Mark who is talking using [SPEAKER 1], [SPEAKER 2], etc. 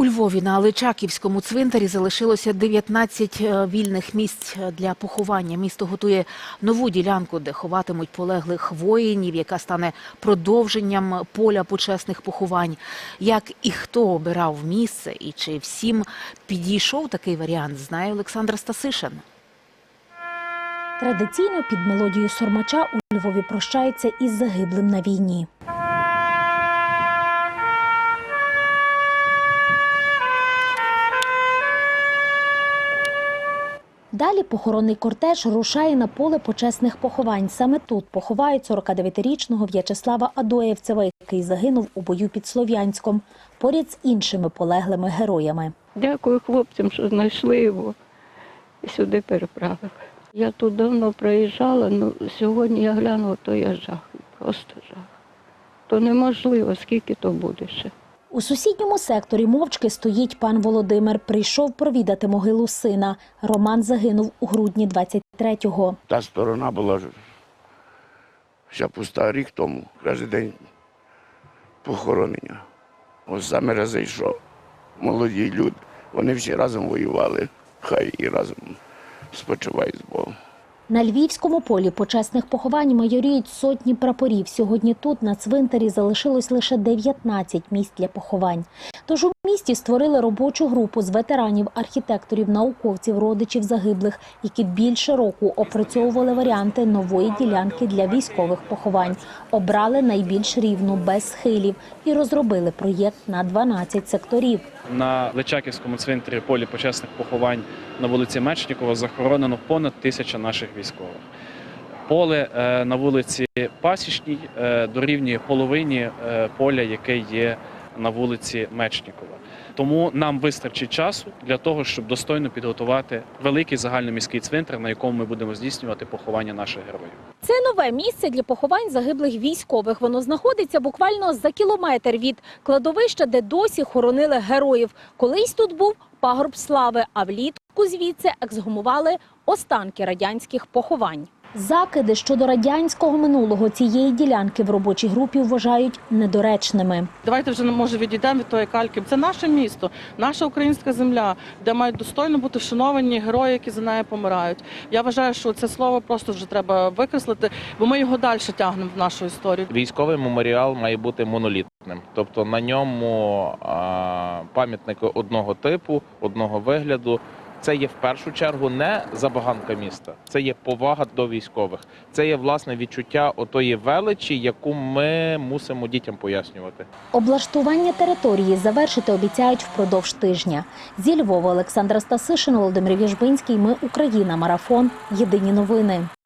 [SPEAKER 1] У Львові на Личаківському цвинтарі залишилося 19 е, вільних місць для поховання. Місто готує нову ділянку, де ховатимуть полеглих воїнів, яка стане продовженням поля почесних поховань. Як і хто обирав місце, і чи всім підійшов такий варіант, знає Олександр Стасишин.
[SPEAKER 2] Традиційно під мелодію Сормача у Львові прощаються із загиблим на війні. Далі похоронний кортеж рушає на поле почесних поховань. Саме тут поховають 49-річного В'ячеслава Адоєвцева, який загинув у бою під Слов'янськом, поряд з іншими полеглими героями.
[SPEAKER 3] Дякую хлопцям, що знайшли його і сюди переправили. Я тут давно проїжджала, ну сьогодні я глянула, то я жах, просто жах. То неможливо, скільки то буде ще.
[SPEAKER 2] У сусідньому секторі мовчки стоїть пан Володимир. Прийшов провідати могилу сина. Роман загинув у грудні 23-го.
[SPEAKER 4] Та сторона була вся пуста рік тому, кожен день похоронення. Ось саме раз зайшов. Молоді люди, вони всі разом воювали, хай і разом спочивають з Богом.
[SPEAKER 2] На львівському полі почесних поховань майоріють сотні прапорів. Сьогодні тут на цвинтарі залишилось лише 19 місць для поховань. Тож місті створили робочу групу з ветеранів, архітекторів, науковців, родичів загиблих, які більше року опрацьовували варіанти нової ділянки для військових поховань. Обрали найбільш рівну без схилів і розробили проєкт на 12 секторів.
[SPEAKER 5] На Личаківському цвинтарі полі почесних поховань на вулиці Мечнікова захоронено понад тисяча наших військових. Поле е, на вулиці Пасічній е, дорівнює половині е, поля, яке є на вулиці Мечнікова. Тому нам вистачить часу для того, щоб достойно підготувати великий загальноміський цвинтар, на якому ми будемо здійснювати поховання наших героїв.
[SPEAKER 2] Це нове місце для поховань загиблих військових. Воно знаходиться буквально за кілометр від кладовища, де досі хоронили героїв. Колись тут був пагорб слави, а влітку звідси ексгумували останки радянських поховань. Закиди щодо радянського минулого цієї ділянки в робочій групі вважають недоречними.
[SPEAKER 6] Давайте вже може відійдемо від тої кальки. Це наше місто, наша українська земля, де мають достойно бути вшановані герої, які за нею помирають. Я вважаю, що це слово просто вже треба викреслити, бо ми його далі тягнемо в нашу історію.
[SPEAKER 7] Військовий меморіал має бути монолітним, тобто на ньому а, пам'ятники одного типу, одного вигляду. Це є в першу чергу не забаганка міста, це є повага до військових. Це є власне відчуття отої величі, яку ми мусимо дітям пояснювати.
[SPEAKER 2] Облаштування території завершити обіцяють впродовж тижня. Зі Львова Олександра Стасишин, Володимир Віжбинський. Ми Україна. Марафон. Єдині новини.